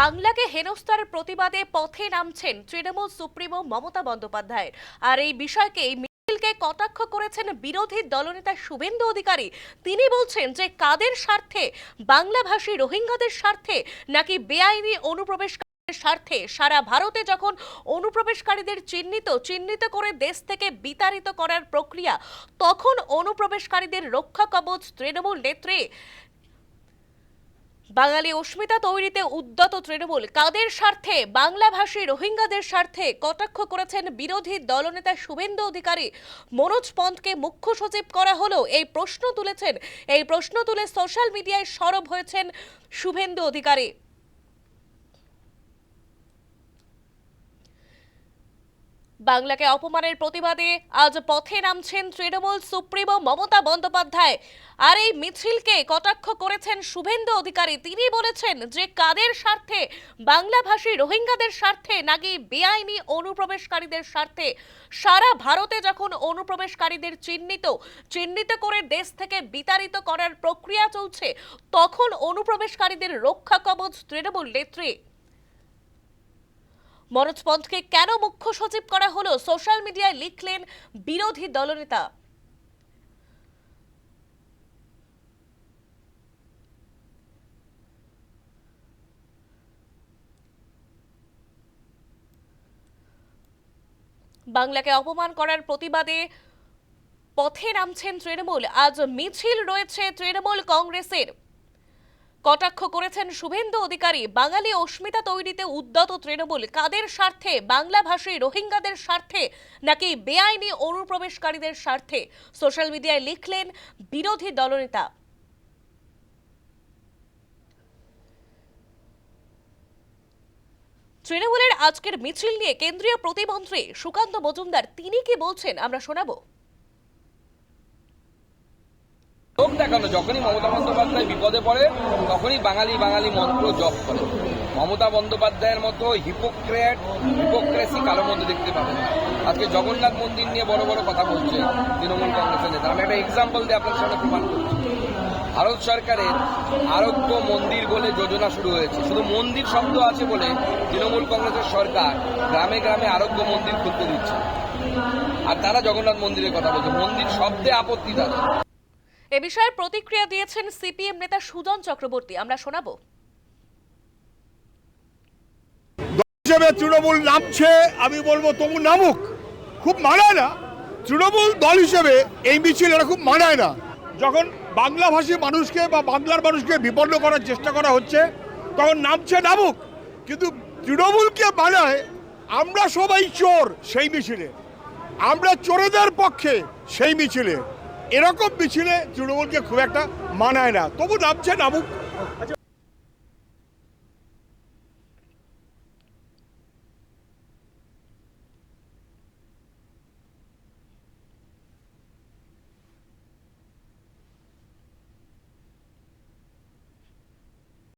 বাংলাকে হেনস্থার প্রতিবাদে পথে নামছেন তৃণমূল সুপ্রিমো মমতা বন্দ্যোপাধ্যায়। আর এই বিষয়কে মিছিলকে কটাক্ষ করেছেন বিরোধী দলনেতা শুভেন্দু অধিকারী। তিনি বলছেন যে, কাদের স্বার্থে? বাংলাভাষী রোহিঙ্গাদের স্বার্থে? নাকি বেআইনি অনুপ্রবেশ স্বার্থে? সারা ভারতে যখন অনুপ্রবেশকারীদের চিহ্নিত চিহ্নিত করে দেশ থেকে বিতাড়িত করার প্রক্রিয়া, তখন অনুপ্রবেশকারীদের রক্ষা কবচ তৃণমূল নেত্রী বাঙালি অস্মিতা তৈরিতে উদ্যত তৃণমূল। কাদের স্বার্থে? বাংলাভাষী রোহিঙ্গাদের স্বার্থে কটাক্ষ করেছেন বিরোধী দলনেতা শুভেন্দু অধিকারী। মনোজ পন্থকে মুখ্য সচিব করা হলো। এই প্রশ্ন তুলেছেন এই প্রশ্ন তুলে সোশ্যাল মিডিয়ায় সরব হয়েছেন শুভেন্দু অধিকারী। বাংলাকে অপমানের প্রতিবাদে আজ পথে নামছেন তৃণমূল সুপ্রিমো মমতা বন্দ্যোপাধ্যায়। আর এই মিছিলকে কটাক্ষ করেছেন শুভেন্দু অধিকারী। তিনি বলেছেন যে কাদের স্বার্থে, বাংলাভাষী রোহিঙ্গাদের স্বার্থে নাকি বেআইনি অনুপ্রবেশকারীদের স্বার্থে? সারা ভারতে যখন অনুপ্রবেশকারীদের চিহ্নিত চিহ্নিত করে দেশ থেকে বিতাড়িত করার প্রক্রিয়া চলছে, তখন অনুপ্রবেশকারীদের রক্ষা কবচ তৃণমূল নেত্রী মনোজ পন্থকে কেন মুখ্য সচিব করা হলো? সোশ্যাল মিডিয়ায় লিখলেন বিরোধী দলনেতা। বাংলাকে অপমান করার প্রতিবাদে পথে নামছেন তৃণমূল। আজ মিছিল রয়েছে তৃণমূল কংগ্রেসের। কটাক্ষ করেছেন শুভেন্দু অধিকারী। বাঙালি অস্মিতা তৈরিতে উদ্যত তৃণমূল। কাদের স্বার্থে? বাংলাভাষী রোহিঙ্গাদের স্বার্থে? নাকি বেআইনি অনুপ্রবেশকারীদের স্বার্থে? সোশ্যাল মিডিয়ায় লিখলেন বিরোধী দলনেতা। তৃণমূলের আজকের মিছিল নিয়ে কেন্দ্রীয় প্রতিমন্ত্রী সুকান্ত মজুমদার, তিনি কি বলছেন? আমরা শোনাবো। দেখানো যখনই মমতা বন্দ্যোপাধ্যায় বিপদে পড়ে, তখনই বাঙালি বাঙালি মন্ত্র জপ করে। মমতা বন্দ্যোপাধ্যায়ের মতো হিপোক্রেট হিপোক্রেসি কারও মধ্যে দেখতে পাবেন। আজকে জগন্নাথ মন্দির নিয়ে বড় বড় কথা বলছে তৃণমূল কংগ্রেসের নেতা আমি একটা এক্সাম্পল দিয়ে আপনার সামনে প্রমাণ করছি। ভারত সরকারের আরোগ্য মন্দির বলে যোজনা শুরু হয়েছে। শুধু মন্দির শব্দ আছে বলে তৃণমূল কংগ্রেসের সরকার গ্রামে গ্রামে আরোগ্য মন্দির খুলতে দিচ্ছে। আর তারা জগন্নাথ মন্দিরের কথা বলছে। মন্দির শব্দে আপত্তি তাদের। এ বিষয়ে প্রতিক্রিয়া দিয়েছেন সিপিএম নেতা সুজন চক্রবর্তী। আমরা শোনাবো। হিসেবে তৃণমূল নামছে, আমি বলব তবু নামুক। খুব মানায় না। তৃণমূল দল হিসেবে এই মিছিল এটা খুব মানায় না। যখন বাংলাভাষী মানুষকে বা বাংলার মানুষকে বিপন্ন করার চেষ্টা করা হচ্ছে, তখন নামছে, নামুক। কিন্তু তৃণমূলকে মানায় আমরা সবাই চোর সেই মিছিলে। আমরা চোরেদের পক্ষে সেই মিছিলে। এরকম মিছিলে তৃণমূলকে খুব একটা মানায় না। তবু নামছে নামুক। আচ্ছা